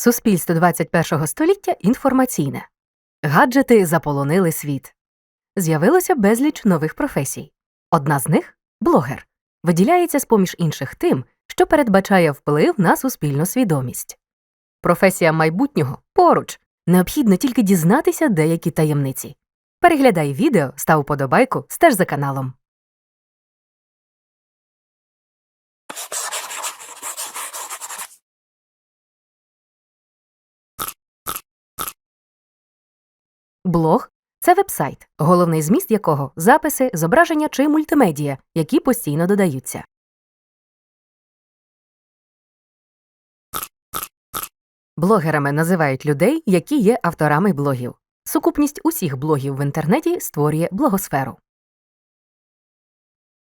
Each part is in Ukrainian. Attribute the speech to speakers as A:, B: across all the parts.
A: Суспільство 21 століття інформаційне. Гаджети заполонили світ. З'явилося безліч нових професій. Одна з них блогер. Виділяється з поміж інших тим, що передбачає вплив на суспільну свідомість. Професія майбутнього поруч. Необхідно тільки дізнатися деякі таємниці. Переглядай відео, став подобайку, стеж за каналом. Блог це вебсайт, головний зміст якого записи, зображення чи мультимедія, які постійно додаються. Блогерами називають людей, які є авторами блогів. Сукупність усіх блогів в інтернеті створює блогосферу.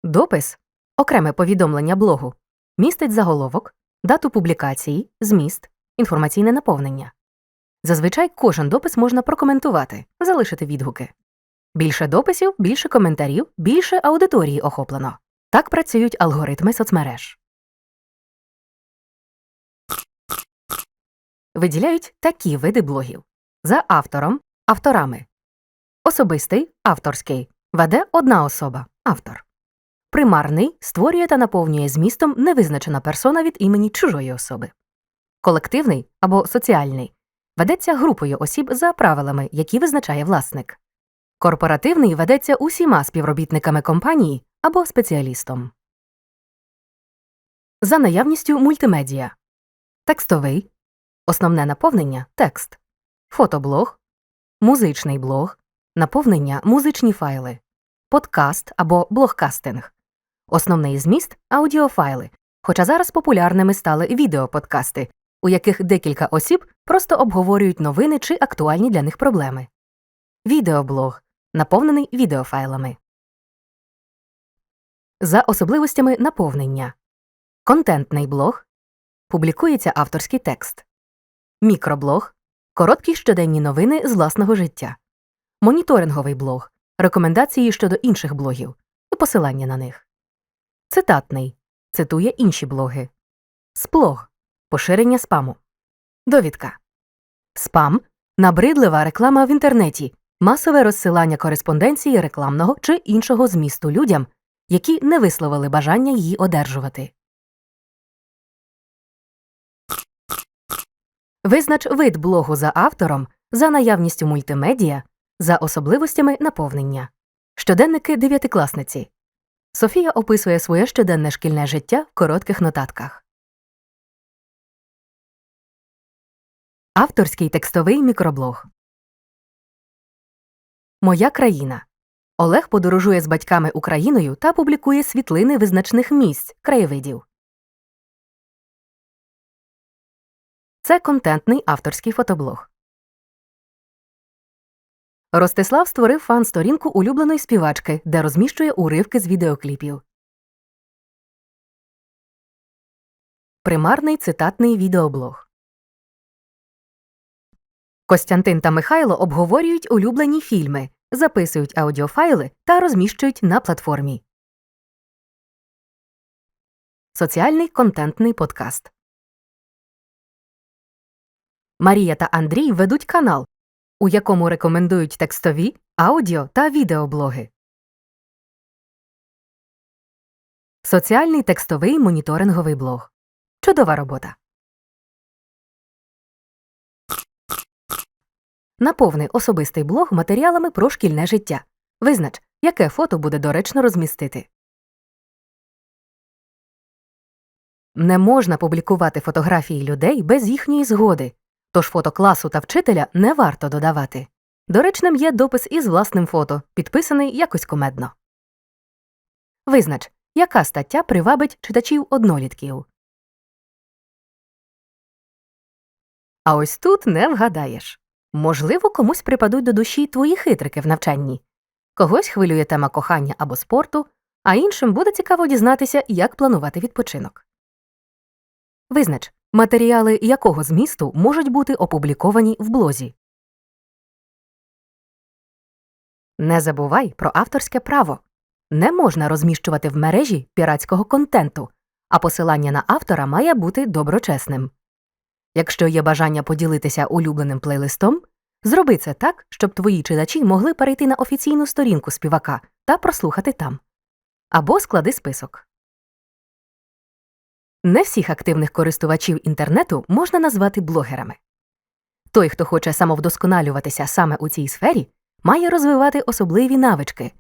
A: Допис окреме повідомлення блогу містить заголовок, дату публікації, зміст, інформаційне наповнення. Зазвичай кожен допис можна прокоментувати, залишити відгуки. Більше дописів, більше коментарів, більше аудиторії охоплено. Так працюють алгоритми соцмереж. Виділяють такі види блогів за автором, авторами. Особистий авторський веде одна особа автор. Примарний створює та наповнює змістом невизначена персона від імені чужої особи. Колективний або соціальний ведеться групою осіб за правилами, які визначає власник. Корпоративний ведеться усіма співробітниками компанії або спеціалістом. За наявністю мультимедіа. Текстовий, основне наповнення текст, фотоблог, музичний блог, наповнення музичні файли, подкаст або блогкастинг, основний зміст аудіофайли, хоча зараз популярними стали відеоподкасти, у яких декілька осіб просто обговорюють новини чи актуальні для них проблеми. Відеоблог наповнений відеофайлами. За особливостями наповнення. Контентний блог публікується авторський текст. Мікроблог короткі щоденні новини з власного життя. Моніторинговий блог рекомендації щодо інших блогів і посилання на них. Цитатний цитує інші блоги. Сплог поширення спаму. Довідка. Спам набридлива реклама в інтернеті, масове розсилання кореспонденції рекламного чи іншого змісту людям, які не висловили бажання її одержувати. Визнач вид блогу за автором, за наявністю мультимедіа, за особливостями наповнення. Щоденники дев'ятикласниці. Софія описує своє щоденне шкільне життя в коротких нотатках. Авторський текстовий мікроблог. Моя країна. Олег подорожує з батьками Україною та публікує світлини визначних місць, краєвидів. Це контентний авторський фотоблог. Ростислав створив фан-сторінку улюбленої співачки, де розміщує уривки з відеокліпів. Примарний цитатний відеоблог. Костянтин та Михайло обговорюють улюблені фільми, записують аудіофайли та розміщують на платформі. Соціальний контентний подкаст. Марія та Андрій ведуть канал, у якому рекомендують текстові, аудіо та відеоблоги. Соціальний текстовий моніторинговий блог. Чудова робота. Наповни особистий блог матеріалами про шкільне життя. Визнач, яке фото буде доречно розмістити. Не можна публікувати фотографії людей без їхньої згоди, тож фото класу та вчителя не варто додавати. Доречним є допис із власним фото, підписаний якось комедно. Визнач, яка стаття привабить читачів однолітків. А ось тут не вгадаєш. Можливо, комусь припадуть до душі твої хитрики в навчанні. Когось хвилює тема кохання або спорту, а іншим буде цікаво дізнатися, як планувати відпочинок. Визнач, матеріали якого змісту можуть бути опубліковані в блозі. Не забувай про авторське право. Не можна розміщувати в мережі піратського контенту, а посилання на автора має бути доброчесним. Якщо є бажання поділитися улюбленим плейлистом, зроби це так, щоб твої читачі могли перейти на офіційну сторінку співака та прослухати там. Або склади список. Не всіх активних користувачів інтернету можна назвати блогерами. Той, хто хоче самовдосконалюватися саме у цій сфері, має розвивати особливі навички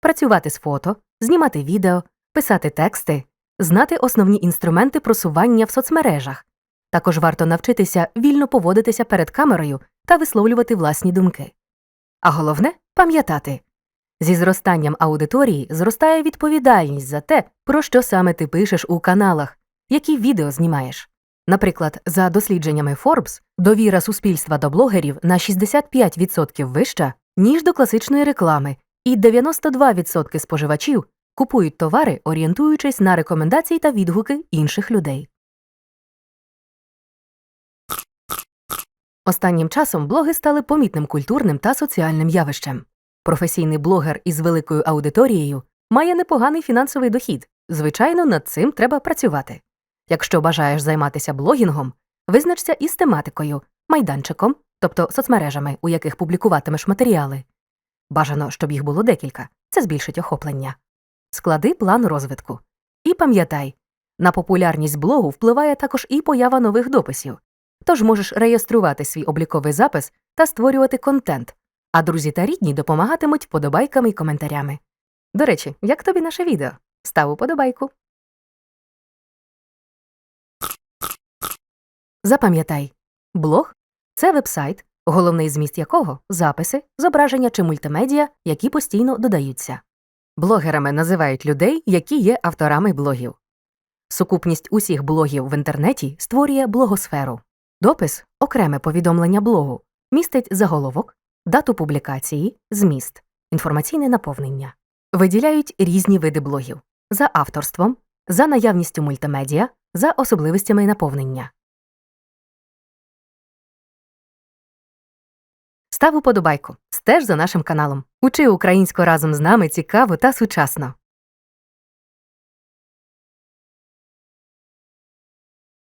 A: працювати з фото, знімати відео, писати тексти, знати основні інструменти просування в соцмережах. Також варто навчитися вільно поводитися перед камерою та висловлювати власні думки. А головне пам'ятати зі зростанням аудиторії зростає відповідальність за те, про що саме ти пишеш у каналах, які відео знімаєш. Наприклад, за дослідженнями Forbes, довіра суспільства до блогерів на 65% вища, ніж до класичної реклами, і 92% споживачів купують товари, орієнтуючись на рекомендації та відгуки інших людей. Останнім часом блоги стали помітним культурним та соціальним явищем. Професійний блогер із великою аудиторією має непоганий фінансовий дохід. Звичайно, над цим треба працювати. Якщо бажаєш займатися блогінгом, визначся із тематикою, майданчиком, тобто соцмережами, у яких публікуватимеш матеріали. Бажано, щоб їх було декілька, це збільшить охоплення. Склади план розвитку. І пам'ятай, на популярність блогу впливає також і поява нових дописів. Тож можеш реєструвати свій обліковий запис та створювати контент, а друзі та рідні допомагатимуть вподобайками й коментарями. До речі, як тобі наше відео? Став уподобайку. Запам'ятай, блог це вебсайт, головний зміст якого записи, зображення чи мультимедіа, які постійно додаються. Блогерами називають людей, які є авторами блогів. Сукупність усіх блогів в інтернеті створює блогосферу. Допис окреме повідомлення блогу, містить заголовок, дату публікації, зміст, інформаційне наповнення. Виділяють різні види блогів за авторством, за наявністю мультимедіа, за особливостями наповнення. Став уподобайку, стеж за нашим каналом. Учи українську разом з нами цікаво та сучасно.